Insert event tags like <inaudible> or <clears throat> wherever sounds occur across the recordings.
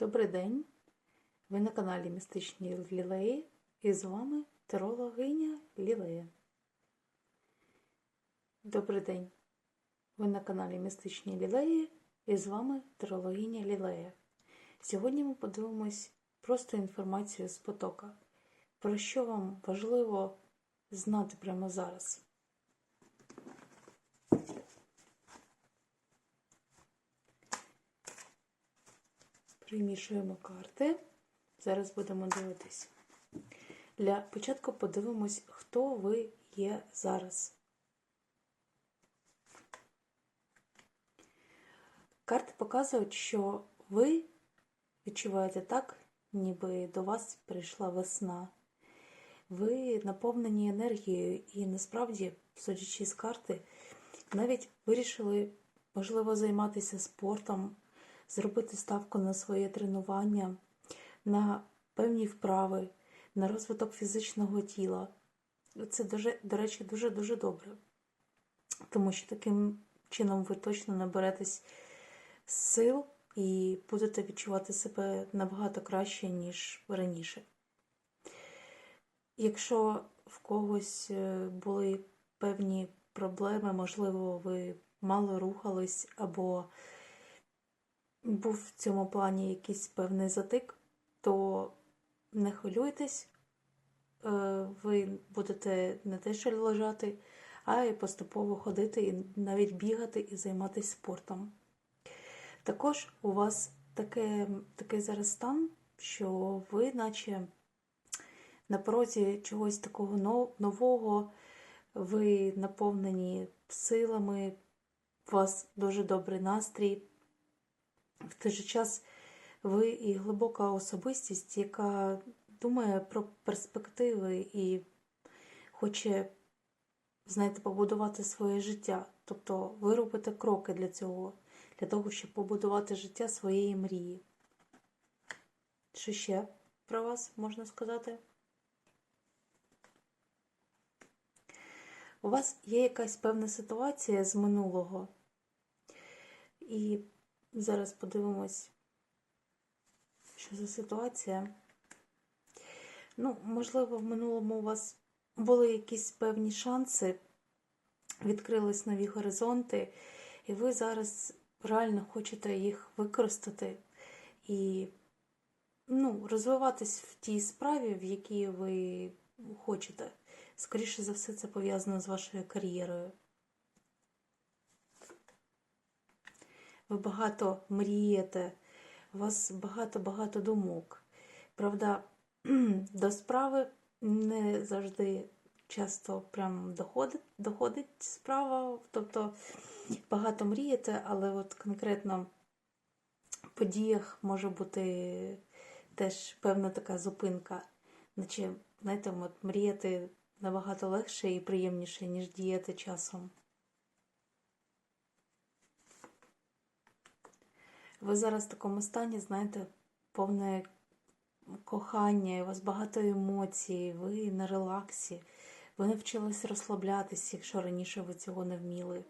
Добрий день! Ви на каналі Містичні Лілеї і з вами терологиня Лілея. Добрий день! Ви на каналі Містичні Лілеї і з вами терологиня Лілея. Сьогодні ми подивимось просто інформацію з потока, про що вам важливо знати прямо зараз. Примішуємо карти. Зараз будемо дивитись. Для початку подивимось, хто ви є зараз. Карти показують, що ви відчуваєте так, ніби до вас прийшла весна. Ви наповнені енергією, і насправді, судячи з карти, навіть вирішили, можливо, займатися спортом, зробити ставку на своє тренування, на певні вправи, на розвиток фізичного тіла. Це, до речі, дуже-дуже добре. Тому що таким чином ви точно наберетесь сил і будете відчувати себе набагато краще, ніж раніше. Якщо в когось були певні проблеми, можливо, ви мало рухались, або був в цьому плані якийсь певний затик, то не хвилюйтесь, ви будете не те, що лежати, а й поступово ходити, і навіть бігати і займатися спортом. Також у вас таке, такий зараз стан, що ви, наче на порозі чогось такого нового, ви наповнені силами, у вас дуже добрий настрій. В той же час ви і глибока особистість, яка думає про перспективи і хоче, знаєте, побудувати своє життя. Тобто ви робите кроки для цього, для того, щоб побудувати життя своєї мрії. Що ще про вас можна сказати? У вас є якась певна ситуація з минулого. І зараз подивимось, що за ситуація. Ну, можливо, в минулому у вас були якісь певні шанси, відкрились нові горизонти, і ви зараз реально хочете їх використати і ну, розвиватись в тій справі, в якій ви хочете. Скоріше за все, це пов'язано з вашою кар'єрою. Ви багато мрієте, у вас багато-багато думок. Правда, <clears throat> до справи не завжди часто прям доходить, доходить справа, тобто багато мрієте, але от конкретно в подіях може бути теж певна така зупинка. Наче, знаєте, от мріяти набагато легше і приємніше, ніж діяти часом. Ви зараз в такому стані, знаєте, повне кохання, у вас багато емоцій, ви на релаксі, ви навчились розслаблятися, якщо раніше ви цього не вміли.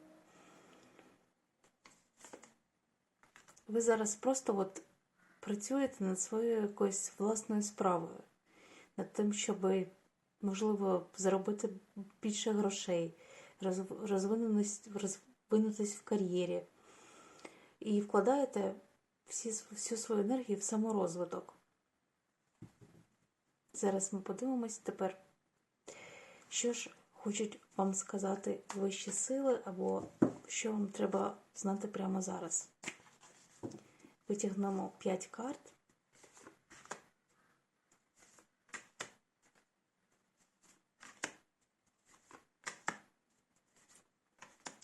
Ви зараз просто от працюєте над своєю якоюсь власною справою, над тим, щоб, можливо, заробити більше грошей, розвинутись в кар'єрі. І вкладаєте всі, всю свою енергію в саморозвиток. Зараз ми подивимось тепер, що ж хочуть вам сказати вищі сили, або що вам треба знати прямо зараз. Витягнемо 5 карт.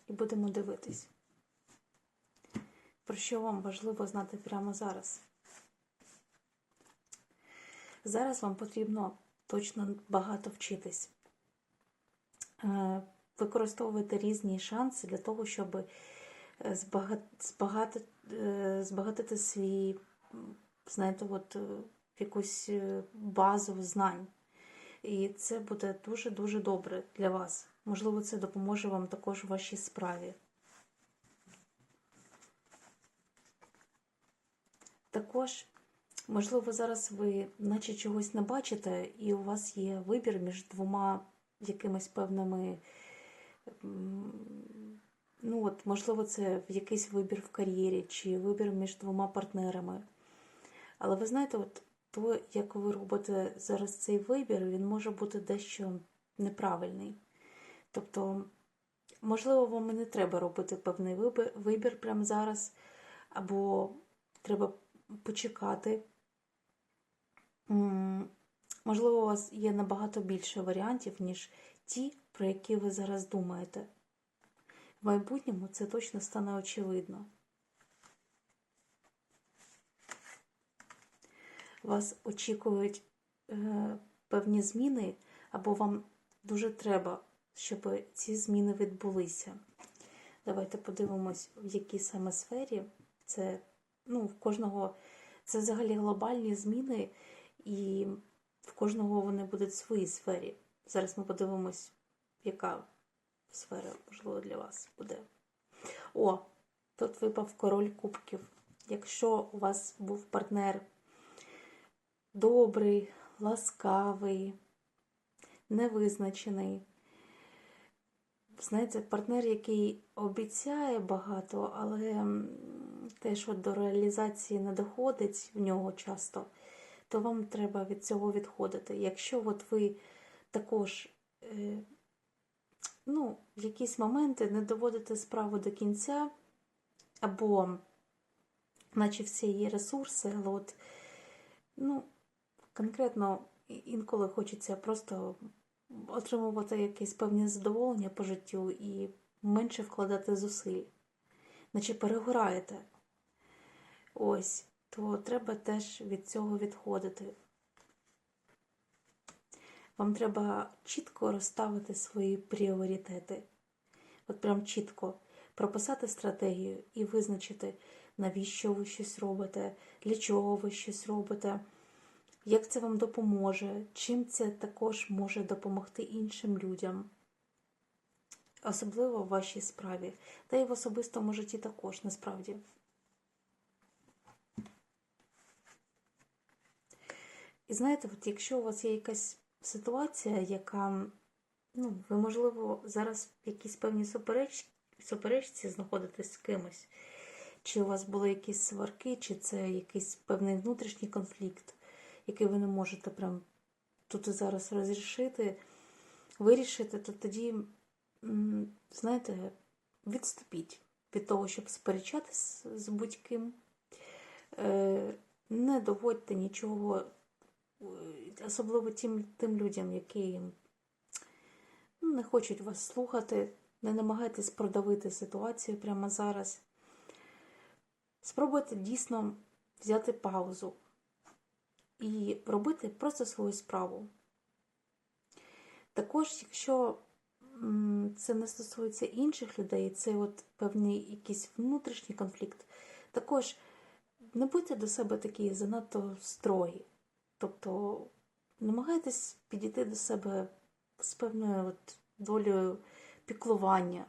І будемо дивитись, про що вам важливо знати прямо зараз. Зараз вам потрібно точно багато вчитись, використовувати різні шанси для того, щоб збагатити, збагатити свій, знаєте, от якусь базу знань. І це буде дуже-дуже добре для вас. Можливо, це допоможе вам також у вашій справі. Також Можливо, зараз ви наче чогось не бачите, і у вас є вибір між двома якимись певними. Ну, от, можливо, це якийсь вибір в кар'єрі чи вибір між двома партнерами. Але ви знаєте, от то, як ви робите зараз цей вибір, він може бути дещо неправильний. Тобто, можливо, вам і не треба робити певний вибір, прямо зараз, або треба почекати. Можливо, у вас є набагато більше варіантів, ніж ті, про які ви зараз думаєте. В майбутньому це точно стане очевидно. Вас очікують е, певні зміни, або вам дуже треба, щоб ці зміни відбулися. Давайте подивимось, в якій саме сфері це ну, в кожного це взагалі глобальні зміни, і в кожного вони будуть в своїй сфері. Зараз ми подивимось, яка сфера, можливо, для вас буде. О, тут випав король кубків. Якщо у вас був партнер добрий, ласкавий, невизначений, знаєте, партнер, який обіцяє багато, але м, теж от до реалізації не доходить в нього часто, то вам треба від цього відходити. Якщо от ви також е, ну, якісь моменти не доводите справу до кінця, або, наче всі є ресурси, але от, ну, конкретно інколи хочеться просто отримувати якесь певне задоволення по життю і менше вкладати зусиль, наче перегораєте. Ось, то треба теж від цього відходити. Вам треба чітко розставити свої пріоритети. От прям чітко прописати стратегію і визначити, навіщо ви щось робите, для чого ви щось робите, як це вам допоможе, чим це також може допомогти іншим людям, особливо в вашій справі, та й в особистому житті також насправді. І знаєте, от якщо у вас є якась ситуація, яка, ну, ви, можливо, зараз в якійсь певній супереч... суперечці знаходитесь з кимось, чи у вас були якісь сварки, чи це якийсь певний внутрішній конфлікт, який ви не можете прям тут і зараз розрішити, вирішити, то тоді, знаєте, відступіть від того, щоб сперечатись з будь-ким. Е, Не доводьте нічого особливо тим, тим людям, які ну, не хочуть вас слухати, не намагайтесь продавити ситуацію прямо зараз. Спробуйте дійсно взяти паузу і робити просто свою справу. Також, якщо це не стосується інших людей, це от певний якийсь внутрішній конфлікт, також не будьте до себе такі занадто строгі. Тобто намагайтесь підійти до себе з певною от долею піклування.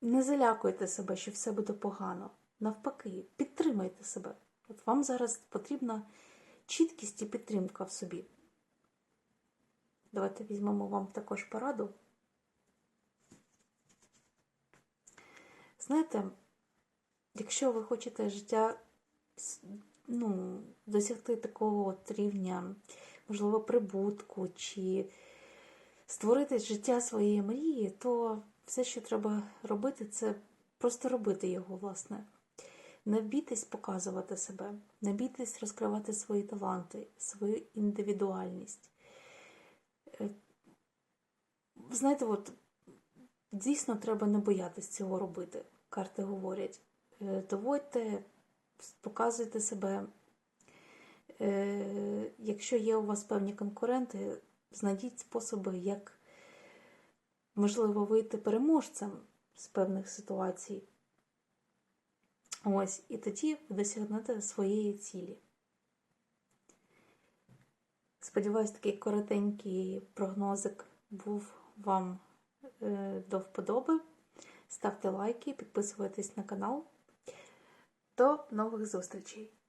Не залякуйте себе, що все буде погано. Навпаки, підтримайте себе. От вам зараз потрібна чіткість і підтримка в собі. Давайте візьмемо вам також пораду. Знаєте, якщо ви хочете життя ну, досягти такого от рівня, можливо, прибутку чи створити життя своєї мрії, то все, що треба робити, це просто робити його, власне. Не бійтесь показувати себе, не бійтесь розкривати свої таланти, свою індивідуальність. Е, Знаєте, от дійсно треба не боятись цього робити. Карти говорять. Е, Доводьте показуйте себе. Е, Якщо є у вас певні конкуренти, знайдіть способи, як, можливо, вийти переможцем з певних ситуацій. Ось, і тоді ви досягнете своєї цілі. Сподіваюсь, такий коротенький прогнозик був вам е, до вподоби. Ставте лайки, підписуйтесь на канал. До нових зустрічей!